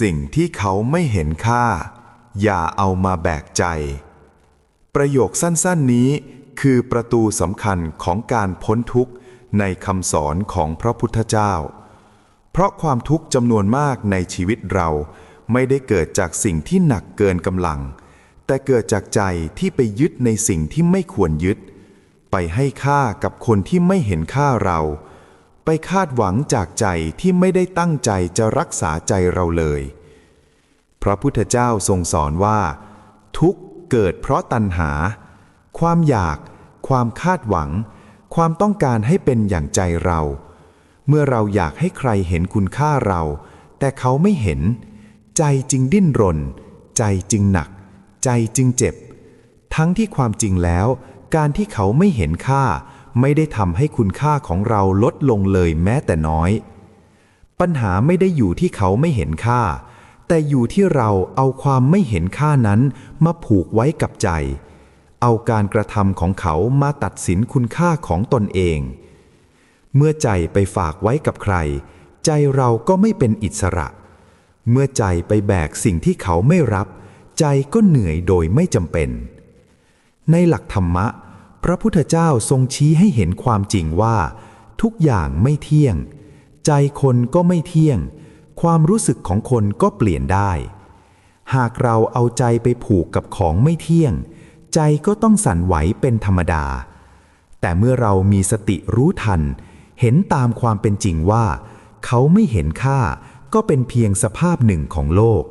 สิ่งที่เขาไม่เห็นค่า อย่าเอามาแบกใจ ประโยคสั้นๆนี้คือประตูสำคัญของการพ้นทุกข์ในคำสอนของพระพุทธเจ้า เพราะความทุกข์จำนวนมากในชีวิตเราไม่ได้เกิดจากสิ่งที่หนักเกินกำลัง แต่เกิดจากใจที่ไปยึดในสิ่งที่ไม่ควรยึด ไปให้ค่ากับคนที่ไม่เห็นค่าเรา ไปคาดหวังจากใจที่ไม่ได้ตั้งใจจะรักษาใจเราเลย พระพุทธเจ้าทรงสอนว่า ทุกเกิดเพราะตัณหา ความอยาก ความคาดหวัง ความต้องการให้เป็นอย่างใจเรา เมื่อเราอยากให้ใครเห็นคุณค่าเรา แต่เขาไม่เห็น ใจจึงดิ้นรน ใจจึงหนัก ใจจึงเจ็บ ทั้งที่ความจริงแล้ว การที่เขาไม่เห็นค่า ไม่ได้ทำให้คุณค่าของเราลดลงเลยแม้แต่น้อย ปัญหาไม่ได้อยู่ที่เขาไม่เห็นค่า แต่อยู่ที่เราเอาความไม่เห็นค่านั้นมาผูกไว้กับใจ เอาการกระทำของเขามาตัดสินคุณค่าของตนเอง เมื่อใจไปฝากไว้กับใคร ใจเราก็ไม่เป็นอิสระ เมื่อใจไปแบกสิ่งที่เขาไม่รับ ใจก็เหนื่อยโดยไม่จำเป็น ในหลักธรรมะ พระพุทธเจ้าทรงชี้ให้เห็นความจริงว่า ทุกอย่างไม่เที่ยง ใจคนก็ไม่เที่ยง ความรู้สึกของคนก็เปลี่ยนได้ หากเราเอาใจไปผูกกับของไม่เที่ยง ใจก็ต้องสั่นไหวเป็นธรรมดา แต่เมื่อเรามีสติรู้ทัน เห็นตามความเป็นจริงว่า เขาไม่เห็นค่าก็เป็นเพียงสภาพหนึ่งของโลก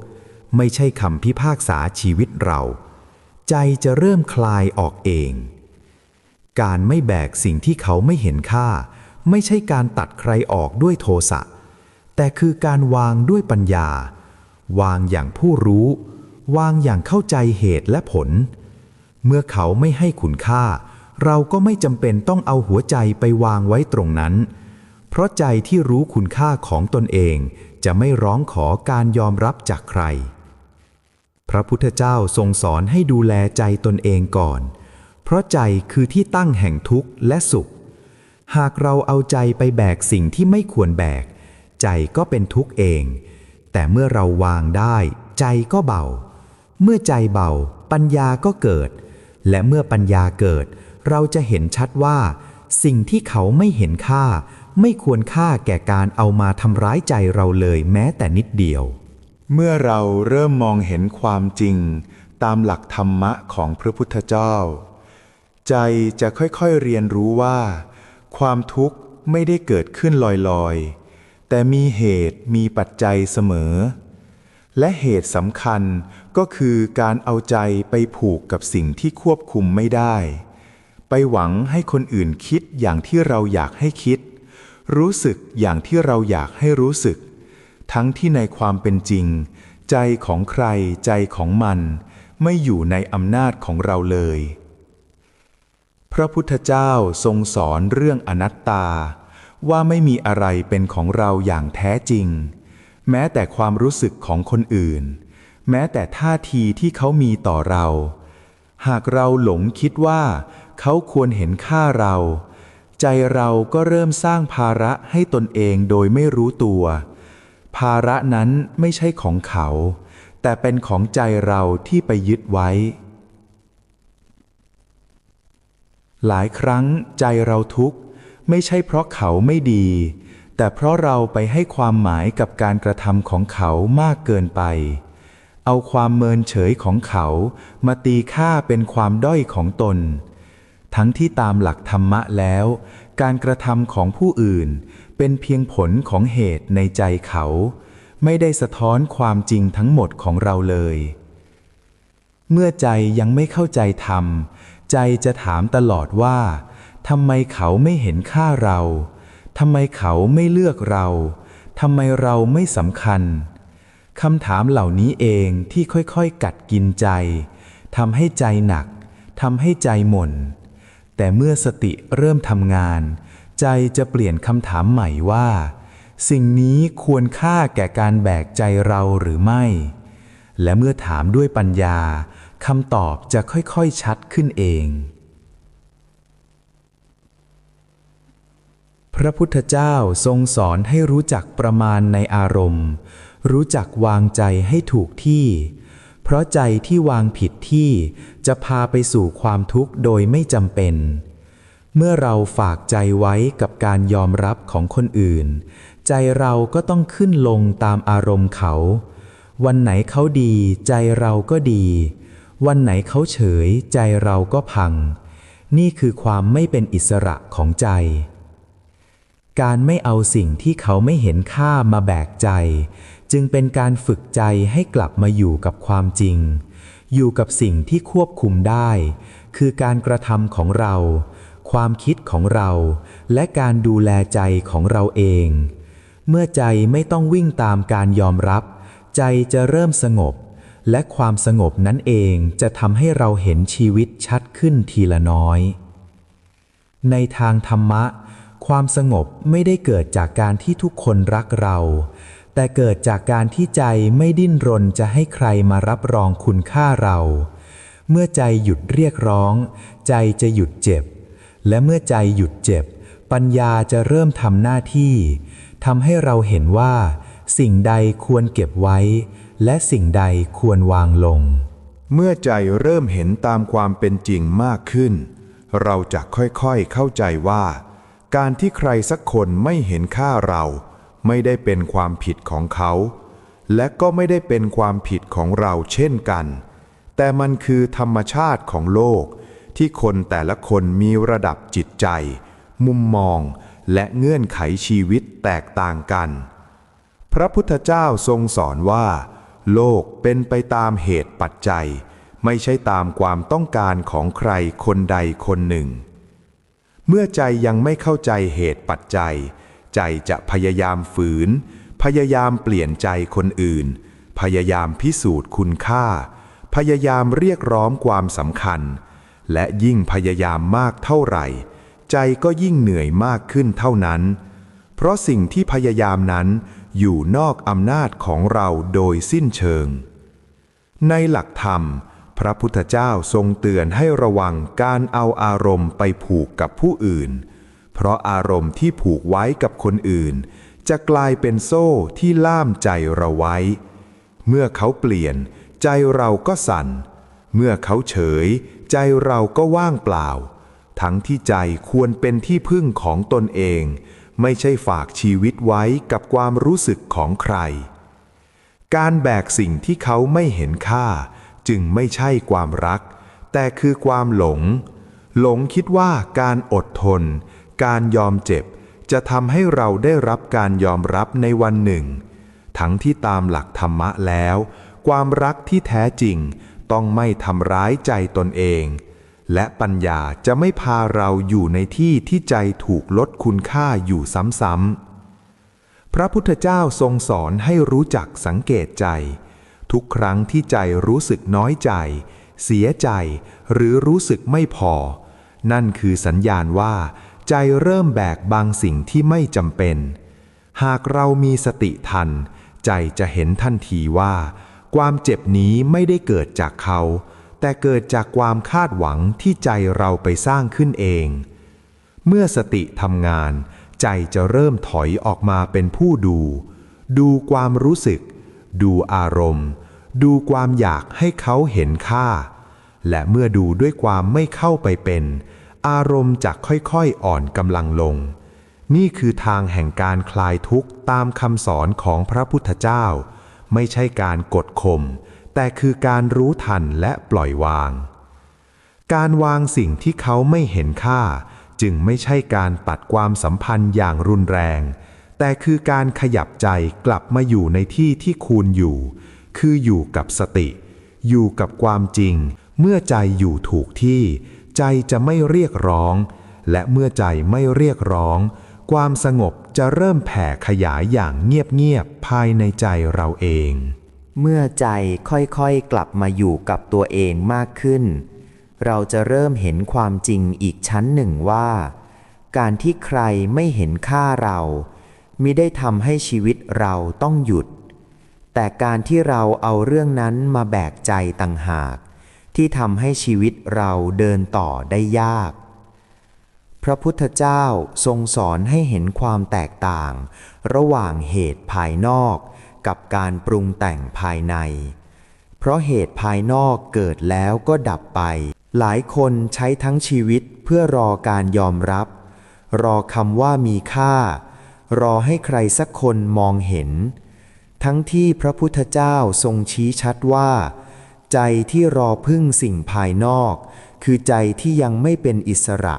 ไม่ใช่คำพิพากษาชีวิตเรา ใจจะเริ่มคลายออกเอง การไม่แบกสิ่งที่เขาไม่เห็นค่า ไม่ใช่การตัดใครออกด้วยโทสะ แต่คือการวางด้วยปัญญา วางอย่างผู้รู้ วางอย่างเข้าใจเหตุและผล เมื่อเขาไม่ให้คุณค่า เราก็ไม่จำเป็นต้องเอาหัวใจไปวางไว้ตรงนั้น เพราะใจที่รู้คุณค่าของตนเอง จะไม่ร้องขอการยอมรับจากใคร พระพุทธเจ้าทรงสอนให้ดูแลใจตนเองก่อน ราะใจคือที่ตั้งแห่งทุกข์และสุข หากเราเอาใจไปแบกสิ่งที่ไม่ควรแบก ใจก็เป็นทุกข์เอง แต่เมื่อเราวางได้ ใจก็เบา เมื่อใจเบา ปัญญาก็เกิด และเมื่อปัญญาเกิด เราจะเห็นชัดว่า สิ่งที่เขาไม่เห็นค่า ไม่ควรค่าแก่การเอามาทำร้ายใจเราเลยแม้แต่นิดเดียว เมื่อเราเริ่มมองเห็นความจริง ตามหลักธรรมะของพระพุทธเจ้า ใจจะค่อยๆเรียนรู้ว่า ความทุกข์ไม่ได้เกิดขึ้นลอยๆ แต่มีเหตุมีปัจจัยเสมอ และเหตุสำคัญก็คือการเอาใจไปผูกกับสิ่งที่ควบคุมไม่ได้ ไปหวังให้คนอื่นคิดอย่างที่เราอยากให้คิด รู้สึกอย่างที่เราอยากให้รู้สึก ทั้งที่ในความเป็นจริง ใจของใครใจของมัน ไม่อยู่ในอำนาจของเราเลย พระพุทธเจ้าทรงสอนเรื่องอนัตตา ว่าไม่มีอะไรเป็นของเราอย่างแท้จริง แม้แต่ความรู้สึกของคนอื่น แม้แต่ท่าทีที่เขามีต่อเรา หากเราหลงคิดว่า เขาควรเห็นค่าเรา ใจเราก็เริ่มสร้างภาระให้ตนเองโดยไม่รู้ตัว ภาระนั้นไม่ใช่ของเขา แต่เป็นของใจเราที่ไปยึดไว้ หลายครั้งใจเราทุกข์ไม่ใช่เพราะเขาไม่ดี แต่เพราะเราไปให้ความหมายกับการกระทำของเขามากเกินไป เอาความเมินเฉยของเขามาตีค่าเป็นความด้อยของตน ทั้งที่ตามหลักธรรมะแล้ว การกระทำของผู้อื่น เป็นเพียงผลของเหตุในใจเขา ไม่ได้สะท้อนความจริงทั้งหมดของเราเลย เมื่อใจยังไม่เข้าใจธรรม ใจจะถามตลอดว่าทำไมเขาไม่เห็นค่าเราทำไมเขาไม่เลือกเราทำไมเราไม่สำคัญคำถามเหล่านี้เองที่ค่อยๆ กัดกินใจทำให้ใจหนักทำให้ใจหม่น แต่เมื่อสติเริ่มทำงาน ใจจะเปลี่ยนคำถามใหม่ว่า สิ่งนี้ควรค่าแก่การแบกใจเราหรือไม่ และเมื่อถามด้วยปัญญา คำตอบจะค่อยๆชัดขึ้นเอง พระพุทธเจ้าทรงสอนให้รู้จักประมาณในอารมณ์ รู้จักวางใจให้ถูกที่ เพราะใจที่วางผิดที่จะพาไปสู่ความทุกข์โดยไม่จำเป็น เมื่อเราฝากใจไว้กับการยอมรับของคนอื่น ใจเราก็ต้องขึ้นลงตามอารมณ์เขา วันไหนเขาดีใจเราก็ดี วันไหนเขาเฉยใจเราก็พัง นี่คือความไม่เป็นอิสระของใจ การไม่เอาสิ่งที่เขาไม่เห็นค่ามาแบกใจ จึงเป็นการฝึกใจให้กลับมาอยู่กับความจริง อยู่กับสิ่งที่ควบคุมได้ คือการกระทำของเรา ความคิดของเรา และการดูแลใจของเราเอง เมื่อใจไม่ต้องวิ่งตามการยอมรับ ใจจะเริ่มสงบ และความสงบนั้นเองจะทำให้เราเห็นชีวิตชัดขึ้นทีละน้อย ในทางธรรมะ ความสงบไม่ได้เกิดจากการที่ทุกคนรักเรา แต่เกิดจากการที่ใจไม่ดิ้นรนจะให้ใครมารับรองคุณค่าเรา เมื่อใจหยุดเรียกร้อง ใจจะหยุดเจ็บ และเมื่อใจหยุดเจ็บ ปัญญาจะเริ่มทำหน้าที่ทำให้เราเห็นว่า สิ่งใดควรเก็บไว้ และสิ่งใดควรวางลง เมื่อใจเริ่มเห็นตามความเป็นจริงมากขึ้น เราจะค่อยๆเข้าใจว่า การที่ใครสักคนไม่เห็นค่าเรา ไม่ได้เป็นความผิดของเขา และก็ไม่ได้เป็นความผิดของเราเช่นกัน แต่มันคือธรรมชาติของโลก ที่คนแต่ละคนมีระดับจิตใจ มุมมองและเงื่อนไขชีวิตแตกต่างกัน พระพุทธเจ้าทรงสอนว่า โลกเป็นไปตามเหตุปัจจัย ไม่ใช่ตามความต้องการของใครคนใดคนหนึ่ง เมื่อใจยังไม่เข้าใจเหตุปัจจัย ใจจะพยายามฝืน พยายามเปลี่ยนใจคนอื่น พยายามพิสูจน์คุณค่า พยายามเรียกร้องความสำคัญ และยิ่งพยายามมากเท่าไหร่ ใจก็ยิ่งเหนื่อยมากขึ้นเท่านั้น เพราะสิ่งที่พยายามนั้น อยู่นอกอำนาจของเราโดยสิ้นเชิง ในหลักธรรม พระพุทธเจ้าทรงเตือนให้ระวังการเอาอารมณ์ไปผูกกับผู้อื่น เพราะอารมณ์ที่ผูกไว้กับคนอื่น จะกลายเป็นโซ่ที่ล่ามใจเราไว้ เมื่อเขาเปลี่ยน ใจเราก็สั่น เมื่อเขาเฉย ใจเราก็ว่างเปล่า ทั้งที่ใจควรเป็นที่พึ่งของตนเอง ไม่ใช่ฝากชีวิตไว้กับความรู้สึกของใคร การแบกสิ่งที่เขาไม่เห็นค่า จึงไม่ใช่ความรัก แต่คือความหลง หลงคิดว่าการอดทน การยอมเจ็บ จะทำให้เราได้รับการยอมรับในวันหนึ่ง ทั้งที่ตามหลักธรรมะแล้ว ความรักที่แท้จริงต้องไม่ทำร้ายใจตนเอง และปัญญาจะไม่พาเราอยู่ในที่ที่ใจถูกลดคุณค่าอยู่ซ้ำๆ พระพุทธเจ้าทรงสอนให้รู้จักสังเกตใจ ทุกครั้งที่ใจรู้สึกน้อยใจ เสียใจ หรือรู้สึกไม่พอ นั่นคือสัญญาณว่า ใจเริ่มแบกบางสิ่งที่ไม่จำเป็น หากเรามีสติทัน ใจจะเห็นทันทีว่า ความเจ็บนี้ไม่ได้เกิดจากเขา แต่เกิดจากความคาดหวังที่ใจเราไปสร้างขึ้นเอง เมื่อสติทำงาน ใจจะเริ่มถอยออกมาเป็นผู้ดู ดูความรู้สึก ดูอารมณ์ ดูความอยากให้เขาเห็นค่า และเมื่อดูด้วยความไม่เข้าไปเป็น อารมณ์จะค่อยๆอ่อนกำลังลง นี่คือทางแห่งการคลายทุกข์ตามคำสอนของพระพุทธเจ้า ไม่ใช่การกดข่ม แต่คือการรู้ทันและปล่อยวาง การวางสิ่งที่เขาไม่เห็นค่า จึงไม่ใช่การตัดความสัมพันธ์อย่างรุนแรง แต่คือการขยับใจกลับมาอยู่ในที่ที่คูณอยู่ คืออยู่กับสติ อยู่กับความจริง เมื่อใจอยู่ถูกที่ ใจจะไม่เรียกร้อง และเมื่อใจไม่เรียกร้อง ความสงบจะเริ่มแผ่ขยายอย่างเงียบๆภายในใจเราเอง เมื่อใจค่อยๆกลับมาอยู่กับตัวเองมากขึ้น เราจะเริ่มเห็นความจริงอีกชั้นหนึ่งว่า การที่ใครไม่เห็นค่าเรามิได้ทำให้ชีวิตเราต้องหยุด แต่การที่เราเอาเรื่องนั้นมาแบกใจต่างหาก ที่ทำให้ชีวิตเราเดินต่อได้ยาก พระพุทธเจ้าทรงสอนให้เห็นความแตกต่าง ระหว่างเหตุภายนอก กับการปรุงแต่งภายใน เพราะเหตุภายนอกเกิดแล้วก็ดับไป หลายคนใช้ทั้งชีวิตเพื่อรอการยอมรับ รอคำว่ามีค่า รอให้ใครสักคนมองเห็น ทั้งที่พระพุทธเจ้าทรงชี้ชัดว่า ใจที่รอพึ่งสิ่งภายนอก คือใจที่ยังไม่เป็นอิสระ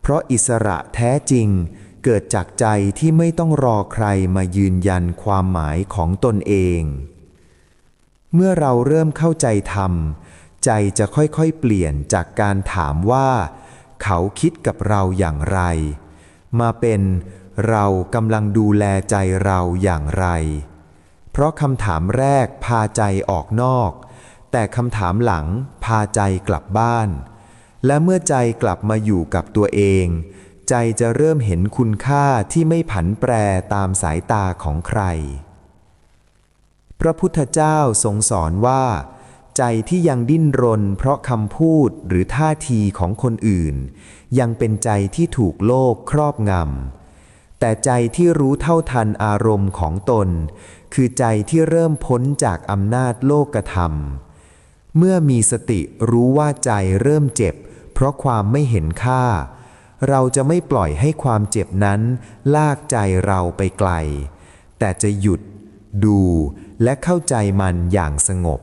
เพราะอิสระแท้จริง เกิดจากใจที่ไม่ต้องรอใครมายืนยันความหมายของตนเอง เมื่อเราเริ่มเข้าใจธรรม ใจจะค่อยๆเปลี่ยนจากการถามว่า เขาคิดกับเราอย่างไร มาเป็นเรากำลังดูแลใจเราอย่างไร เพราะคำถามแรกพาใจออกนอก แต่คำถามหลังพาใจกลับบ้าน และเมื่อใจกลับมาอยู่กับตัวเอง ใจจะเริ่มเห็นคุณค่าที่ไม่ผันแปรตามสายตาของใคร พระพุทธเจ้าทรงสอนว่า ใจที่ยังดิ้นรน เพราะคำพูดหรือท่าทีของคนอื่น ยังเป็นใจที่ถูกโลกครอบงำ แต่ใจที่รู้เท่าทันอารมณ์ของตน คือใจที่เริ่มพ้นจากอำนาจโลกธรรม เมื่อมีสติรู้ว่าใจเริ่มเจ็บ เพราะความไม่เห็นค่า เราจะไม่ปล่อยให้ความเจ็บนั้น ลากใจเราไปไกล แต่จะหยุด ดูและเข้าใจมันอย่างสงบ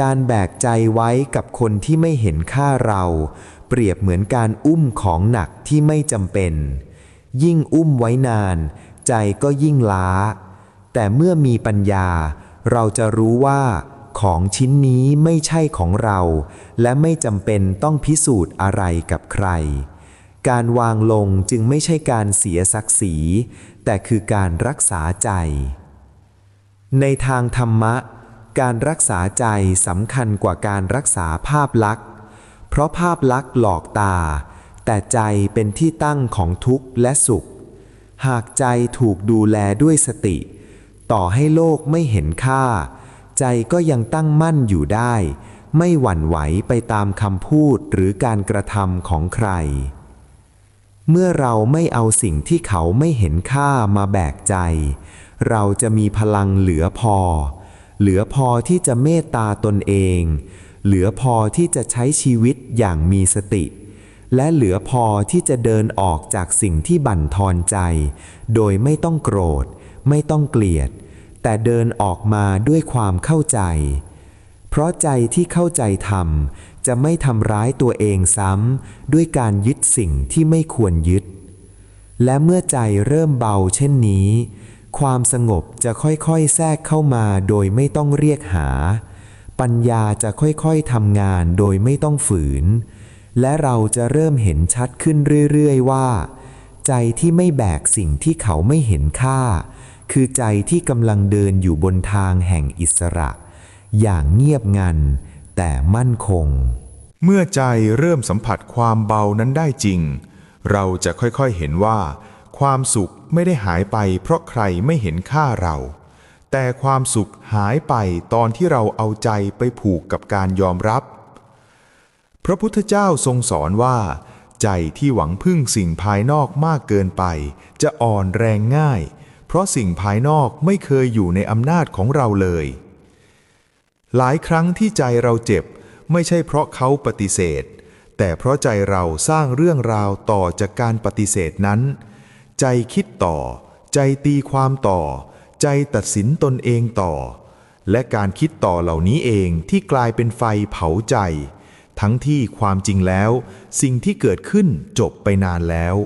การแบกใจไว้กับคนที่ไม่เห็นค่าเรา เปรียบเหมือนการอุ้มของหนักที่ไม่จำเป็น ยิ่งอุ้มไว้นาน ใจก็ยิ่งล้า แต่เมื่อมีปัญญา เราจะรู้ว่าของชิ้นนี้ไม่ใช่ของเรา และไม่จำเป็นต้องพิสูจน์อะไรกับใคร การวางลงจึงไม่ใช่การเสียศักดิ์ศรี แต่คือการรักษาใจ ในทางธรรมะ การรักษาใจสำคัญกว่าการรักษาภาพลักษณ์ เพราะภาพลักษณ์หลอกตา แต่ใจเป็นที่ตั้งของทุกข์และสุข หากใจถูกดูแลด้วยสติ ต่อให้โลกไม่เห็นค่า ใจก็ยังตั้งมั่นอยู่ได้ ไม่หวั่นไหวไปตามคำพูดหรือการกระทำของใคร เมื่อเราไม่เอาสิ่งที่เขาไม่เห็นค่ามาแบกใจ เราจะมีพลังเหลือพอ เหลือพอที่จะเมตตาตนเอง เหลือพอที่จะใช้ชีวิตอย่างมีสติ และเหลือพอที่จะเดินออกจากสิ่งที่บั่นทอนใจ โดยไม่ต้องโกรธ ไม่ต้องเกลียด แต่เดินออกมาด้วยความเข้าใจ เพราะใจที่เข้าใจธรรม จะไม่ทำร้ายตัวเองซ้ำด้วยการยึดสิ่งที่ไม่ควรยึด และเมื่อใจเริ่มเบาเช่นนี้ ความสงบจะค่อยๆแทรกเข้ามาโดยไม่ต้องเรียกหา ปัญญาจะค่อยๆทำงานโดยไม่ต้องฝืน และเราจะเริ่มเห็นชัดขึ้นเรื่อยๆว่า ใจที่ไม่แบกสิ่งที่เขาไม่เห็นค่า คือใจที่กำลังเดินอยู่บนทางแห่งอิสระ อย่างเงียบงัน แต่มั่นคง เมื่อใจเริ่มสัมผัสความเบานั้นได้จริง เราจะค่อยๆเห็นว่า ความสุขไม่ได้หายไปเพราะใครไม่เห็นค่าเรา แต่ความสุขหายไปตอนที่เราเอาใจไปผูกกับการยอมรับ พระพุทธเจ้าทรงสอนว่า ใจที่หวังพึ่งสิ่งภายนอกมากเกินไป จะอ่อนแรงง่าย เพราะสิ่งภายนอกไม่เคยอยู่ในอำนาจของเราเลย หลายครั้งที่ใจเราเจ็บ ไม่ใช่เพราะเขาปฏิเสธ แต่เพราะใจเราสร้างเรื่องราวต่อจากการปฏิเสธนั้น ใจคิดต่อ ใจตีความต่อ ใจตัดสินตนเองต่อ และการคิดต่อเหล่านี้เองที่กลายเป็นไฟเผาใจ ทั้งที่ความจริงแล้ว สิ่งที่เกิดขึ้นจบไปนานแล้ว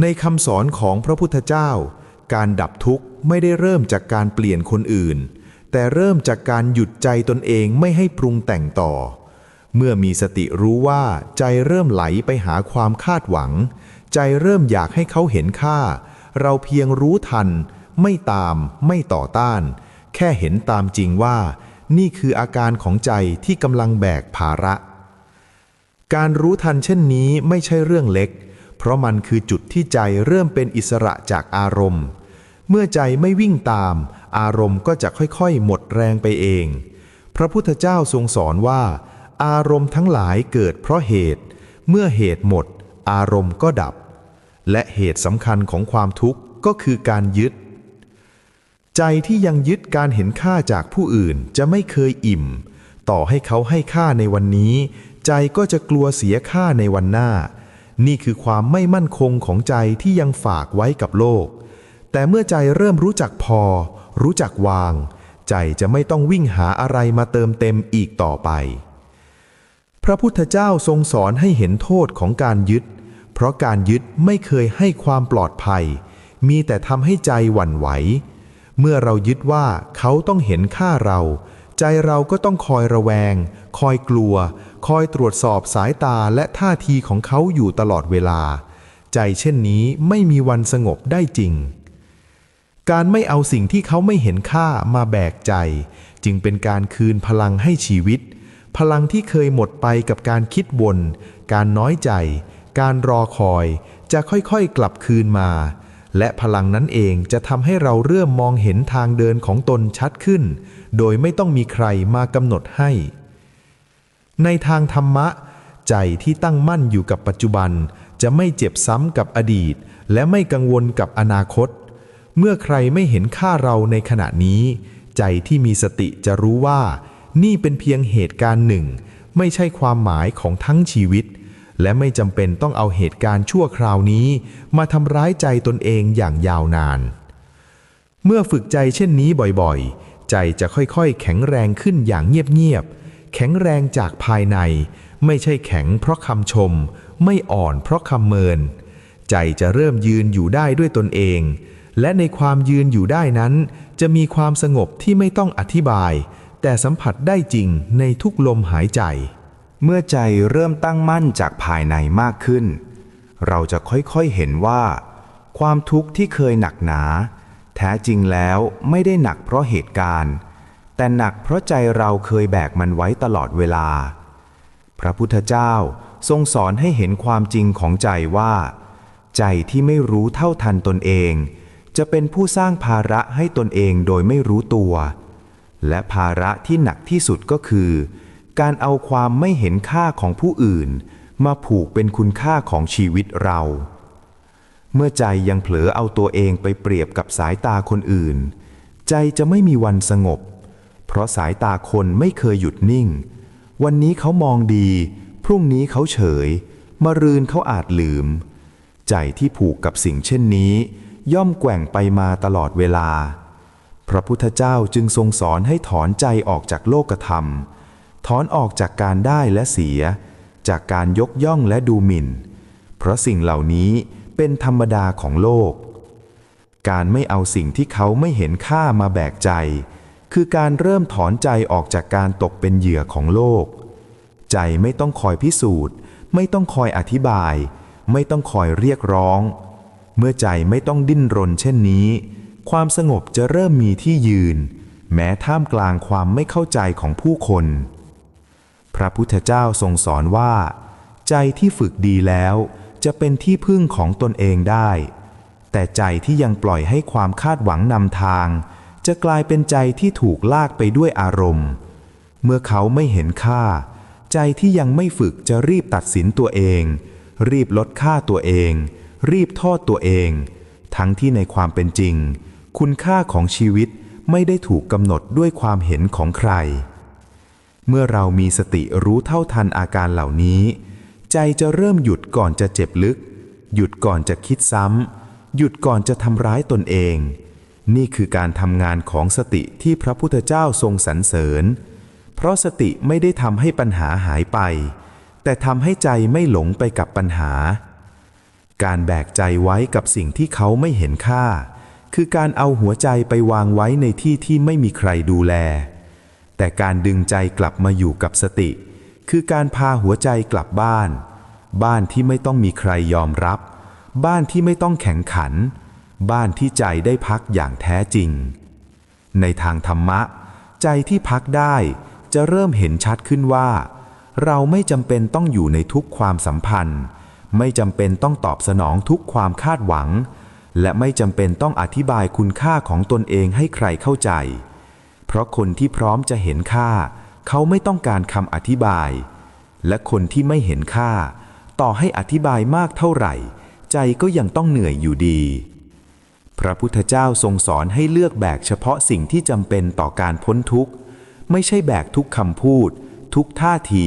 ในคำสอนของพระพุทธเจ้า การดับทุกข์ไม่ได้เริ่มจากการเปลี่ยนคนอื่น แต่เริ่มจากการหยุดใจตนเองไม่ให้ปรุงแต่งต่อ เมื่อมีสติรู้ว่าใจเริ่มไหลไปหาความคาดหวัง ใจเริ่มอยากให้เขาเห็นค่า เราเพียงรู้ทัน ไม่ตาม ไม่ต่อต้าน แค่เห็นตามจริงว่า นี่คืออาการของใจที่กำลังแบกภาระ การรู้ทันเช่นนี้ไม่ใช่เรื่องเล็ก เพราะมันคือจุดที่ใจเริ่มเป็นอิสระจากอารมณ์ เมื่อใจไม่วิ่งตาม อารมณ์ก็จะค่อยๆ หมดแรงไปเอง พระพุทธเจ้าทรงสอนว่า อารมณ์ทั้งหลายเกิดเพราะเหตุ เมื่อเหตุหมด อารมณ์ก็ดับ และเหตุสำคัญของความทุกข์ก็คือการยึด ใจที่ยังยึดการเห็นค่าจากผู้อื่นจะไม่เคยอิ่ม ต่อให้เขาให้ค่าในวันนี้ ใจก็จะกลัวเสียค่าในวันหน้า นี่คือความไม่มั่นคงของใจที่ยังฝากไว้กับโลก แต่เมื่อใจเริ่มรู้จักพอ รู้จักวาง ใจจะไม่ต้องวิ่งหาอะไรมาเติมเต็มอีกต่อไป พระพุทธเจ้าทรงสอนให้เห็นโทษของการยึด เพราะการยึดไม่เคยให้ความปลอดภัย มีแต่ทำให้ใจหวั่นไหว เมื่อเรายึดว่าเขาต้องเห็นค่าเรา ใจเราก็ต้องคอยระแวง คอยกลัว คอยตรวจสอบสายตาและท่าทีของเขาอยู่ตลอดเวลา ใจเช่นนี้ไม่มีวันสงบได้จริง การไม่เอาสิ่งที่เขาไม่เห็นค่ามาแบกใจ จึงเป็นการคืนพลังให้ชีวิต พลังที่เคยหมดไปกับการคิดวน การน้อยใจ การรอคอย จะค่อยๆกลับคืนมา และพลังนั้นเองจะทำให้เราเริ่มมองเห็นทางเดินของตนชัดขึ้น โดยไม่ต้องมีใครมากำหนดให้ ในทางธรรมะ ใจที่ตั้งมั่นอยู่กับปัจจุบัน จะไม่เจ็บซ้ำกับอดีต และไม่กังวลกับอนาคต เมื่อใครไม่เห็นค่าเราในขณะนี้ ใจที่มีสติจะรู้ว่า นี่เป็นเพียงเหตุการณ์หนึ่ง ไม่ใช่ความหมายของทั้งชีวิต และไม่จำเป็นต้องเอาเหตุการณ์ชั่วคราวนี้ มาทำร้ายใจตนเองอย่างยาวนาน เมื่อฝึกใจเช่นนี้บ่อยๆ ใจจะค่อยๆ แข็งแรงขึ้นอย่างเงียบๆ แข็งแรงจากภายใน ไม่ใช่แข็งเพราะคำชม ไม่อ่อนเพราะคำเมิน ใจจะเริ่มยืนอยู่ได้ด้วยตนเอง และในความยืนอยู่ได้นั้น จะมีความสงบที่ไม่ต้องอธิบาย แต่สัมผัสได้จริงในทุกลมหายใจ เมื่อใจเริ่มตั้งมั่นจากภายในมากขึ้น เราจะค่อยๆเห็นว่า ความทุกข์ที่เคยหนักหนา แท้จริงแล้วไม่ได้หนักเพราะเหตุการณ์ แต่หนักเพราะใจเราเคยแบกมันไว้ตลอดเวลา พระพุทธเจ้าทรงสอนให้เห็นความจริงของใจว่า ใจที่ไม่รู้เท่าทันตนเอง จะเป็นผู้สร้างภาระให้ตนเองโดยไม่รู้ตัว และภาระที่หนักที่สุดก็คือ การเอาความไม่เห็นค่าของผู้อื่น มาผูกเป็นคุณค่าของชีวิตเรา เมื่อใจยังเผลอเอาตัวเองไปเปรียบกับสายตาคนอื่น ใจจะไม่มีวันสงบ เพราะสายตาคนไม่เคยหยุดนิ่ง วันนี้เขามองดี พรุ่งนี้เขาเฉยมะรืนเขาอาจลืม ใจที่ผูกกับสิ่งเช่นนี้ ย่อมแกว่งไปมาตลอดเวลา พระพุทธเจ้าจึงทรงสอนให้ถอนใจออกจากโลกธรรม ถอนออกจากการได้และเสีย จากการยกย่องและดูหมิ่น เพราะสิ่งเหล่านี้เป็นธรรมดาของโลก การไม่เอาสิ่งที่เขาไม่เห็นค่ามาแบกใจ คือการเริ่มถอนใจออกจากการตกเป็นเหยื่อของโลก ใจไม่ต้องคอยพิสูจน์ ไม่ต้องคอยอธิบาย ไม่ต้องคอยเรียกร้อง เมื่อใจไม่ต้องดิ้นรนเช่นนี้ ความสงบจะเริ่มมีที่ยืน แม้ท่ามกลางความไม่เข้าใจของผู้คน พระพุทธเจ้าทรงสอนว่า ใจที่ฝึกดีแล้วจะเป็นที่พึ่งของตนเองได้ แต่ใจที่ยังปล่อยให้ความคาดหวังนำทาง จะกลายเป็นใจที่ถูกลากไปด้วยอารมณ์ เมื่อเขาไม่เห็นค่า ใจที่ยังไม่ฝึกจะรีบตัดสินตัวเอง รีบลดค่าตัวเอง รีบโทษตัวเอง ทั้งที่ในความเป็นจริง คุณค่าของชีวิตไม่ได้ถูกกำหนดด้วยความเห็นของใคร เมื่อเรามีสติรู้เท่าทันอาการเหล่านี้ ใจจะเริ่มหยุดก่อนจะเจ็บลึก หยุดก่อนจะคิดซ้ำ หยุดก่อนจะทำร้ายตนเอง นี่คือการทำงานของสติที่พระพุทธเจ้าทรงสรรเสริญ เพราะสติไม่ได้ทำให้ปัญหาหายไป แต่ทำให้ใจไม่หลงไปกับปัญหา การแบกใจไว้กับสิ่งที่เขาไม่เห็นค่า คือการเอาหัวใจไปวางไว้ในที่ที่ไม่มีใครดูแล แต่การดึงใจกลับมาอยู่กับสติ คือการพาหัวใจกลับบ้าน บ้านที่ไม่ต้องมีใครยอมรับ บ้านที่ไม่ต้องแข่งขัน บ้านที่ใจได้พักอย่างแท้จริง ในทางธรรมะ ใจที่พักได้จะเริ่มเห็นชัดขึ้นว่า เราไม่จำเป็นต้องอยู่ในทุกความสัมพันธ์ ไม่จำเป็นต้องตอบสนองทุกความคาดหวัง และไม่จำเป็นต้องอธิบายคุณค่าของตนเองให้ใครเข้าใจ เพราะคนที่พร้อมจะเห็นค่า เขาไม่ต้องการคำอธิบาย และคนที่ไม่เห็นค่า ต่อให้อธิบายมากเท่าไหร่ ใจก็ยังต้องเหนื่อยอยู่ดี พระพุทธเจ้าทรงสอนให้เลือกแบกเฉพาะสิ่งที่จำเป็นต่อการพ้นทุกข์ ไม่ใช่แบกทุกคำพูด ทุกท่าที